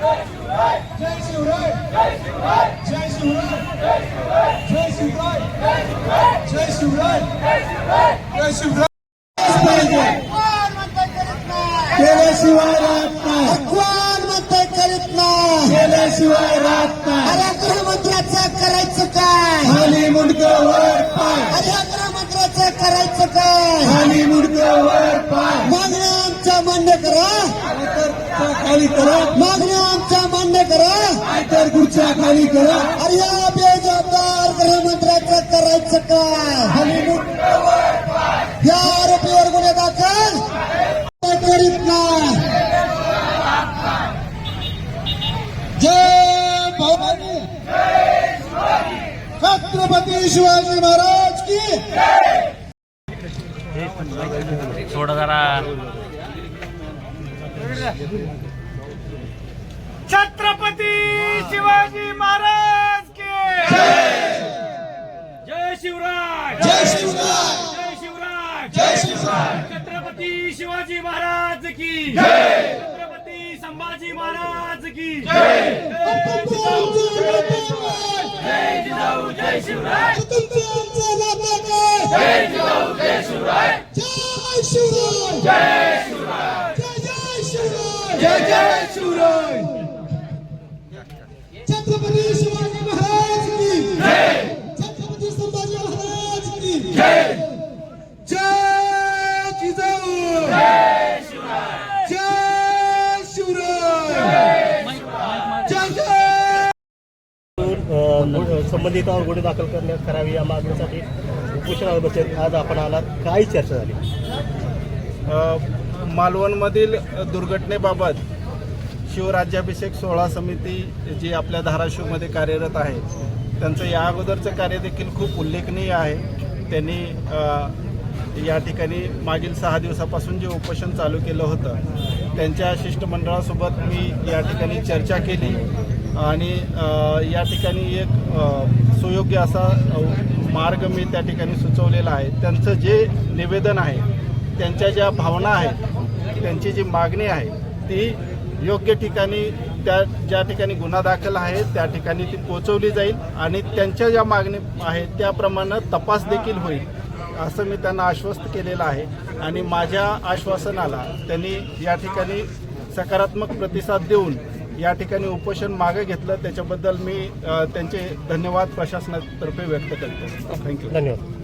जय शिवराय जय शिवराय जय शिवराय जय शिवराय जय शिवराय केल्याशिवाय राहत नाही कोण म्हणतंय करीत नाही केल्याशिवाय राहत नाही अरे गृहमंत्र्याचं करायचं काय खाली मुंडक वर पाय अरे गृहमंत्र्याचं करायचं काय खाली मुंडक वर पाय मागणं आमच्या मान्य करा खाली करा. मागण्या आमच्या मान्य करा. आयतर खुर्च्या खाली करा. अरे या बेजबाबदार गृहमंत्र्याचं करायचं काय? या आरोपीवर गुन्हे दाखल. करीत नाही. जय भवानी छत्रपती शिवाजी महाराज की. थोडं जरा. छत्रपती शिवाजी महाराज के जय शिवराय जय शिवराय जय शिवराय जय शिवराय छत्रपती शिवाजी महाराज की छत्रपती संभाजी महाराज की जय जिजाऊ जय शिवराय जय जिजाऊ जय शिवराय जय जय शिवराय छत्रपती शिवाजी महाराज की छत्रपती संभाजी महाराज की जय! जिजाऊ जय शिवराय! जय जय संबंधितांवर गुन्हे दाखल करण्यात करावी या मागणीसाठी उपोषणावर बसेल. आज आपण आलात. काय चर्चा झाली मालवणमधील दुर्घटनेबाबत शिवराज्याभिषेक सोहळा समिती जी आपल्या धाराशिवमध्ये कार्यरत आहे त्यांचं या अगोदरचं कार्य देखील खूप उल्लेखनीय आहे. त्यांनी या ठिकाणी मागील सहा दिवसापासून जे उपोषण चालू केलं होतं त्यांच्या शिष्टमंडळासोबत मी या ठिकाणी चर्चा केली आणि या ठिकाणी एक सुयोग्य असा मार्ग मी त्या ठिकाणी सुचवलेला आहे. त्यांचं जे निवेदन आहे त्यांच्या ज्या भावना आहेत त्यांची जी मागणी आहे ती योग्य ठिकाणी त्या ज्या ठिकाणी गुन्हा दाखल आहे त्या ठिकाणी ती पोचवली जाईल आणि त्यांच्या ज्या मागणी आहेत त्याप्रमाणे तपास देखील होईल असं मी त्यांना आश्वस्त केलेलं आहे. आणि माझ्या आश्वासनाला त्यांनी या ठिकाणी सकारात्मक प्रतिसाद देऊन या ठिकाणी उपोषण मागे घेतलं त्याच्याबद्दल मी त्यांचे धन्यवाद प्रशासनातर्फे व्यक्त करतो. थँक्यू धन्यवाद.